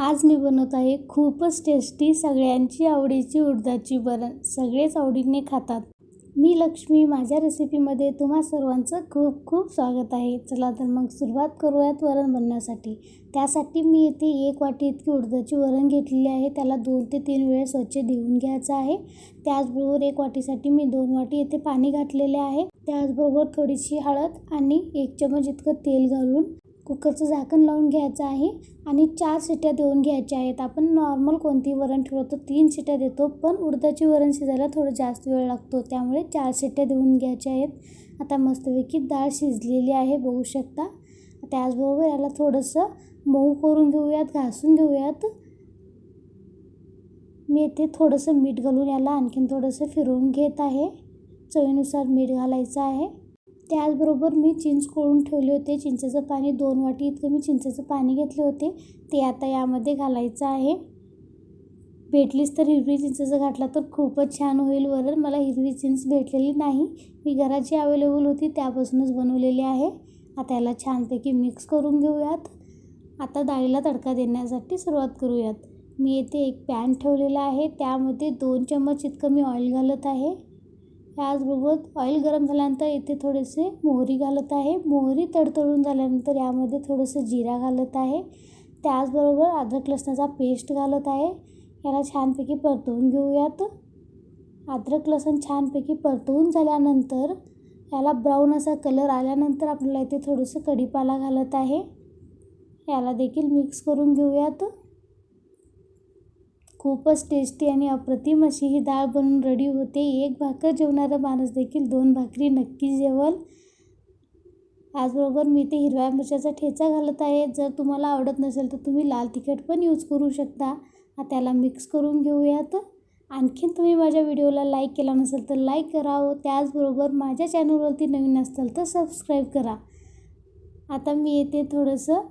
आज मी बनवत आहे खूपच टेस्टी सगळ्यांची आवडीची उडदाची वरण. सगळेच आवडीने खातात. मी लक्ष्मी माझ्या रेसिपीमध्ये तुम्हा सर्वांचं खूप खूप स्वागत आहे. चला तर मग सुरुवात करूयात वरण बनवण्यासाठी. त्यासाठी मी येथे एक वाटी इतकी उडदाची वरण घेतलेली आहे. त्याला दोन ते तीन वेळा स्वच्छ धुवून घ्यायचं आहे. त्याचबरोबर एक वाटीसाठी मी दोन वाटी येथे पाणी घातलेले आहे. त्याचबरोबर थोडीशी हळद आणि एक चमच इतकं तेल घालून कुकरचं झाकण लावून घ्यायचं आहे आणि चार शिट्या देऊन घ्यायच्या आहेत. आपण नॉर्मल कोणती वरण ठेवतो तीन शिट्या देतो पण उडदाची वरण शिजायला थोडं जास्त वेळ लागतो. त्यामुळे चार शिट्या देऊन घ्यायच्या आहेत. आता मस्तपैकी डाळ शिजलेली आहे बघू शकता. त्याचबरोबर याला थोडंसं मऊ करून घेऊयात घासून घेऊयात. मी येथे थोडंसं मीठ घालून याला आणखीन थोडंसं फिरवून घेत आहे. चवीनुसार मीठ घालायचं आहे. त्याचबरोबर मी चिंच कोळून ठेवले होते. चिंचेचं पाणी दोन वाटी इतकं मी चिंचेचं पाणी घेतले होते. ते आता यामध्ये घालायचं आहे. भेटलीच तर हिरवी चिंचेचं घातला तर खूपच छान होईल वरण. मला हिरवी चिंच भेटलेली नाही. मी घराची अवेलेबल होती त्यापासूनच बनवलेली आहे. आता याला छानपैकी मिक्स करून घेऊयात. आता डाळीला तडका देण्यासाठी सुरुवात करूयात. मी येथे एक पॅन ठेवलेला आहे. त्यामध्ये दोन चम्मच इतकं मी ऑइल घालत आहे. याचबरोबर ऑइल गरम झाल्यानंतर इथे थोडेसे मोहरी घालत आहे. मोहरी तडतडून झाल्यानंतर यामध्ये थोडंसं जिरा घालत आहे. त्याचबरोबर अद्रक लसणाचा पेस्ट घालत आहे. याला छानपैकी परतवून घेऊयात. अद्रक लसण छानपैकी परतवून झाल्यानंतर याला ब्राऊन असा कलर आल्यानंतर आपल्याला इथे थोडंसं कढीपाला घालत आहे. याला देखील मिक्स करून घेऊयात. खूपच टेस्टी आणि अप्रतिम अशी ही डाळ बनून रेडी होते. एक भाकर जेवणारा माणूस देखील दोन भाकरी नक्की जेवल. आजबरोबर मी ते हिरव्या मिरच्याचा ठेचा घालत आहे. जर तुम्हाला आवडत नसेल तर तुम्ही लाल तिखट पण यूज करू शकता. त्याला मिक्स करून घेऊयात. आणखीन तुम्ही माझ्या व्हिडिओला लाईक केला नसेल तर लाईक करा त्याचबरोबर माझ्या चॅनलवरती नवीन असाल तर सबस्क्राईब करा. आता मी येथे थोडंसं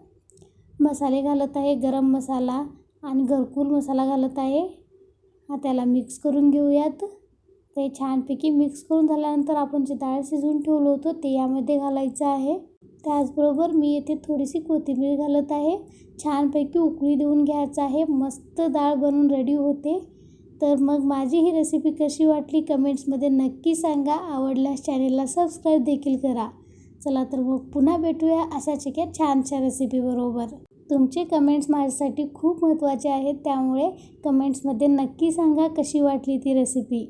मसाले घालत आहे गरम मसाला. आणि घरकुल मसाला घालत आहे. हा त्याला मिक्स करून घेऊयात. ते छानपैकी मिक्स करून झाल्यानंतर आपण जे डाळ शिजवून ठेवलं होतं ते यामध्ये घालायचं आहे. त्याचबरोबर मी येथे थोडीशी कोथिंबीर घालत आहे. छानपैकी उकळी देऊन घ्यायचं आहे. मस्त डाळ बनवून रेडी होते. तर मग माझी ही रेसिपी कशी वाटली कमेंट्समध्ये नक्की सांगा. आवडल्यास चॅनेलला सबस्क्राईब देखील करा. चला तर मग पुन्हा भेटूया अशाच एका छानशा रेसिपीबरोबर तुमचे कमेंट्स माझ्यासाठी खूप महत्त्वाचे आहेत. त्यामुळे कमेंट्समध्ये नक्की सांगा कशी वाटली ती रेसिपी